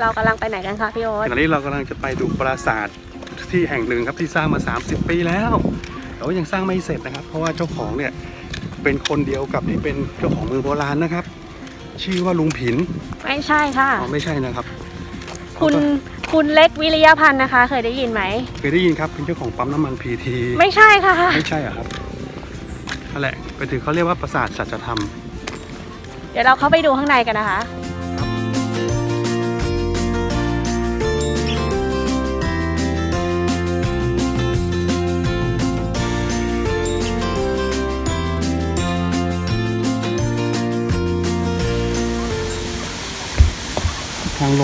เรากำลังไปไหนกันคะพี่โอ๊ตขณะนี้เรากำลังจะไปดูปราสาทที่แห่งหนึ่งครับที่สร้างมา 30 ปีแล้วแต่ว่ายังสร้างไม่เสร็จนะครับ เพราะว่าเจ้าของเนี่ยเป็นคนเดียวกับที่เป็นเจ้าของเมืองโบราณนะครับ ชื่อว่าลุงผินไม่ใช่ค่ะอ๋อไม่ใช่นะครับ คุณคุณเล็กวิริยพันธ์นะคะ เคยได้ยินไหมเคยได้ยินครับเป็นเจ้าของปั๊มน้ำมันพีทีไม่ใช่ค่ะไม่ใช่เหรอะครับนั่นแหละไปถึงเขาเรียกว่าปราสาทสัจธรรม เดี๋ยวเราเข้าไปดูข้างในกันนะคะ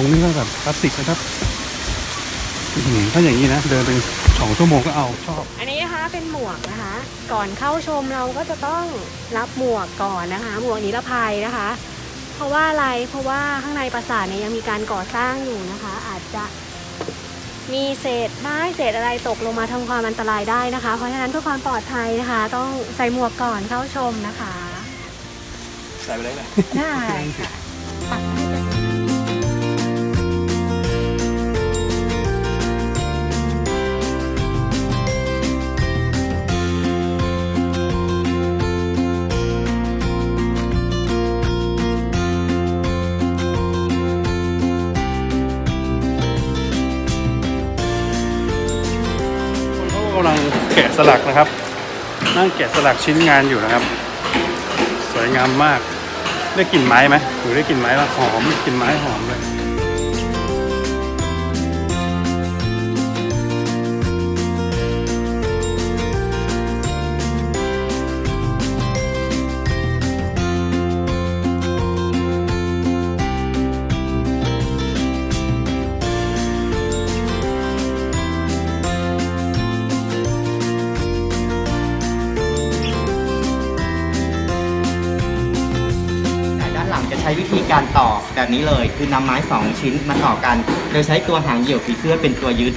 งลงนี่ก็แบบคลาสสิกนะครับอื้อหือถ้าอย่างนี้นะ เดินเป็นสองชั่วโมงก็เอาชอบ อันนี้นะคะเป็นหมวกนะคะ ก่อนเข้าชมเราก็จะต้องรับหมวกก่อนนะคะ หมวกนิรภัยนะคะ เพราะว่าอะไรเพราะว่าข้างในปราสาทเนี่ยยังมีการก่อสร้างอยู่นะคะ อาจจะมีเศษไม้เศษอะไรตกลงมาทำความอันตรายได้นะคะ เพราะฉะนั้นเพื่อความปลอดภัยนะคะ ต้องใส่หมวกก่อนเข้าชมนะคะ ใส่ไปเลยนะได้ค่ะ สลักนะครับ นั่งแกะสลักชิ้นงานอยู่นะครับ สวยงามมากได้กลิ่นไม้ไหมหรือได้กลิ่นไม้ละหอมกลิ่นไม้หอมเลย ช้วิธีการต่อแบบนี้เลย คือนำไม้2ชิ้นมาต่อกัน โดยใช้ตัวหางเหยี่ยวผีเสื้อเป็นตัวยึด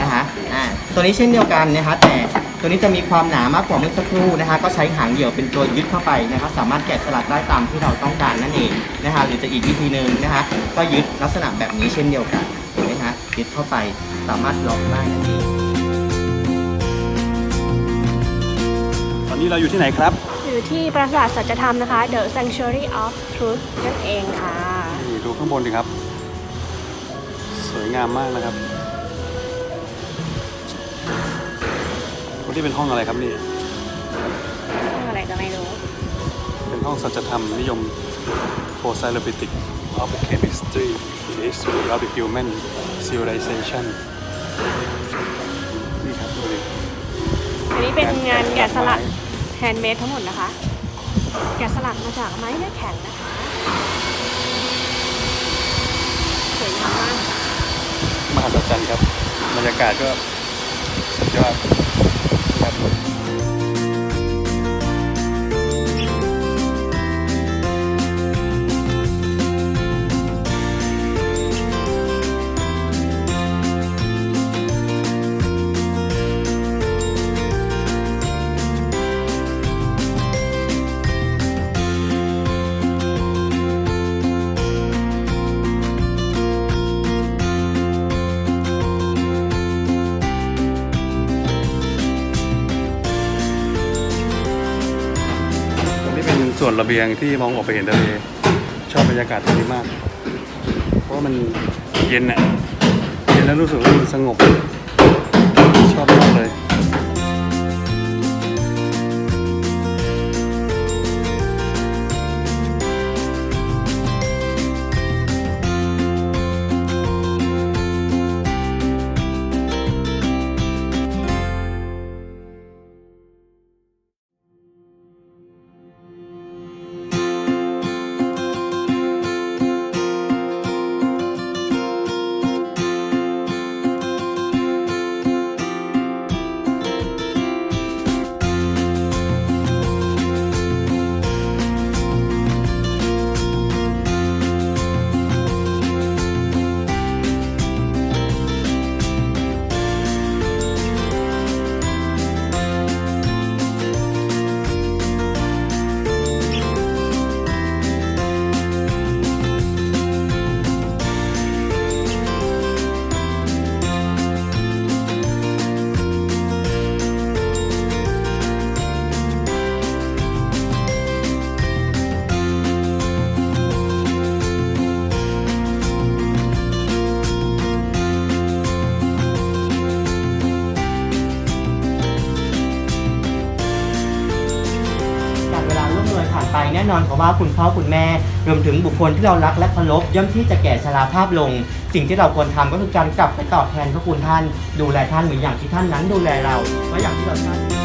นะคะอ่าตัวนี้เช่นเดียวกันนะคะแต่ตัวนี้จะมีความหนามากกว่าเมื่อสักครู่นะคะ ก็ใช้หางเหยี่ยวเป็นตัวยึดเข้าไปนะคะ สามารถแกะสลักได้ตามที่เราต้องการนั่นเองนะคะหรือจะอีกวิธีหนึ่งนะคะ ก็ยึดลักษณะแบบนี้เช่นเดียวกันเห็นไหมคะยึดเข้าไปสามารถล็อกได้นั่นเอง ตอนนี้เราอยู่ที่ไหนครับ อยู่ที่ปราสาทสัจธรรมนะคะ The Sanctuary of Truth นั่นเองค่ะนี่ดูข้างบนดิครับ สวยงามมากนะครับวันนี้เป็นห้องอะไรครับนี่อะไรก็ไม่รู้ เป็นห้องสัจธรรมนิยม for celebrity of chemistry history of the human civilization นี่ครับดูดิอันนี้เป็นงานแกะสลัก แฮนด์เมดทั้งหมดนะคะ แกะสลักมาจากไม้เนื้อแข็งนะคะ สวยงามมากมหัศจรรย์ครับ บรรยากาศก็สุดยอดครับ ส่วนระเบียงที่มองออกไปเห็นทะเลชอบบรรยากาศตรงนี้มาก เพราะว่ามันเย็นอะเย็นแล้วรู้สึกว่ามันสงบ ชอบมากเลย น่นอนเพราะว่าคุณพ่อคุณแม่ รวมถึงบุคคลที่เรารักและเคารพย่อมที่จะแก่ชราภาพลง สิ่งที่เราควรทำก็คือการกลับไปตอบแทนพระคุณท่าน ดูแลท่านเหมือนอย่างที่ท่านนั้นดูแลเราว่าอย่างที่เราท่าน